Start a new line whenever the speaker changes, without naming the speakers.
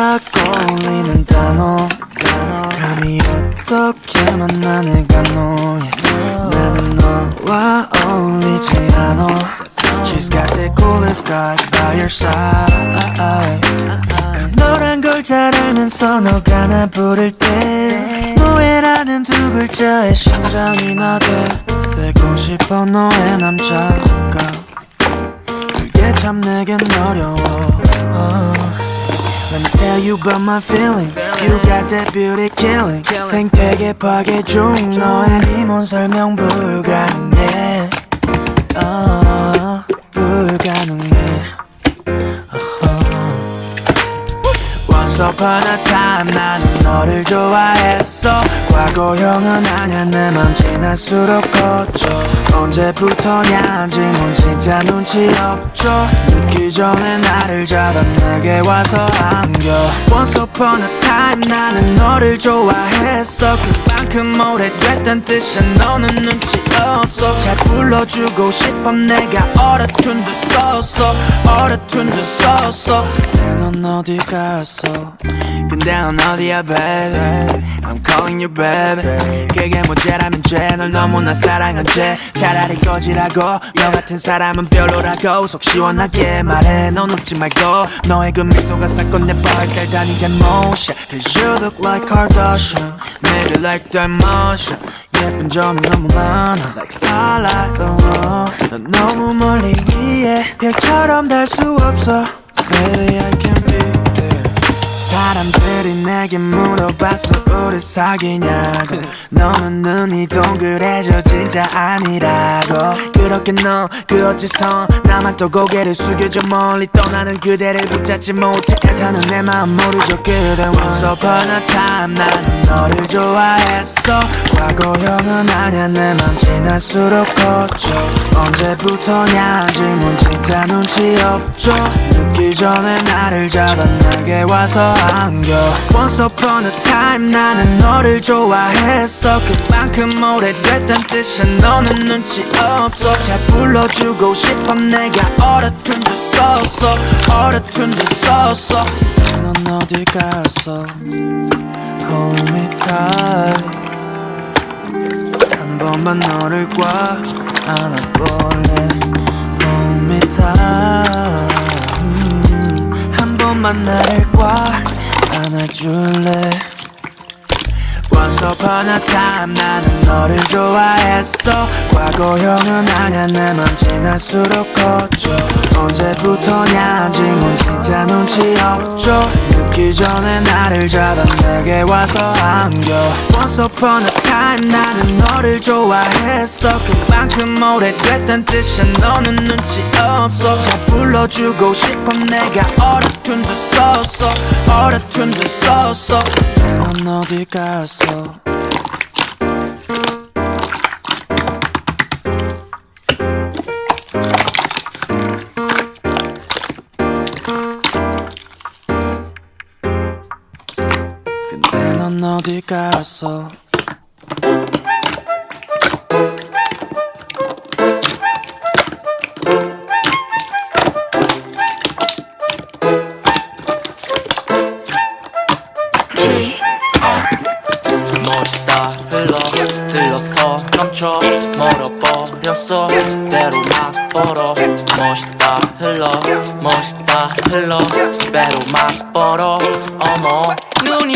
딱 떠올리는 단어. 감히 어떻게 만나내가 너야 나는 너와 어울리지 않아. She's got that coolest guy by your side. 너란 걸 잘 알면서 너가 나 부를 때. 노예라는 두 글자에 심장이 나게 되고 싶어 너의 남자가. 그게 참 내겐 어려워 Tell you about my feeling You got that beauty killing 생태계 파괴 중 너의 미모는 설명 불가능해 어, 불가능해 Time 나는 너를 좋아했어. 과거형은 아냐 내맘 지날수록 커져 언제부터냐지 넌 진짜 눈치 없죠. 늦기 전에 나를 잡아 내게 와서 안겨. Once upon a time 나는 너를 좋아했어. 그 만큼 오래됐단 뜻이야 너는 눈치 없어. 잘 불러주고 싶어 내가 어려툰 듯 썼어 어려툰 듯 썼어 넌 어디 갔어? 근데 넌 어디야 baby? I'm calling you baby. 그게 문제라면 죄널 너무나 사랑한 죄. 차라리 꺼지라고. 너 같은 사람은 별로라고. 속 시원하게 말해 넌 웃지 말고. 너의 그 미소가 사건 내 발달 다니 잘못이야 Cause you look like Kardashian. Maybe like Dalmatian 예쁜 점이 너무 많아 Like starlight oh, 넌 너무 멀리 위에 별처럼 달 수 없어 Baby I 내게 물어봤어 우리 사귀냐고. 너는 눈이 동그래져 진짜 아니라고. 그렇게 너 그 어째서 나만 또 고개를 숙여져 멀리 떠나는 그대를 붙잡지 못해. 애타는 내 마음 모르죠 그대 Once upon a time 나는 너를 좋아했어. 과거형은 아냐 내맘 지날수록 커져 언제부터냐 질문 진짜 눈치 없죠 늦기 전에 나를 잡아 내게 와서 안겨. Once upon a time 나는 너를 좋아했어. 그만큼 오래됐단 뜻이야. 너는 눈치 없어. 잘 불러주고 싶어. 내가 어려툰 듯 썼어. 어려툰 듯 썼어. 넌 어디 갔어 Hold me tight. 한 번만 너를 꽉 안아볼래. Hold me tight 나를 꽉 안아줄래 Once upon a time 나는 너를 좋아했어. 과거형은 아냐 내맘 지날수록 커져 언제부터냐 질문 진짜 눈치 없죠. 늦기 전에 나를 잡아 내게 와서 안겨. Once upon a time 나는 너를 좋아했어. 그만큼 오래됐단 뜻이야 너는 눈치 없어. 잘 불러주고 싶어 내가 어려툰 듯 썼어. 어려툰 듯 썼어 넌 어디 갔어 근데 넌 어디 갔어
흘러 흘러서 넘쳐 멀어버렸어. 때로 막 벌어 멋있다. 흘러. 멋있다. 흘러. 때로 막 벌어 어머 눈이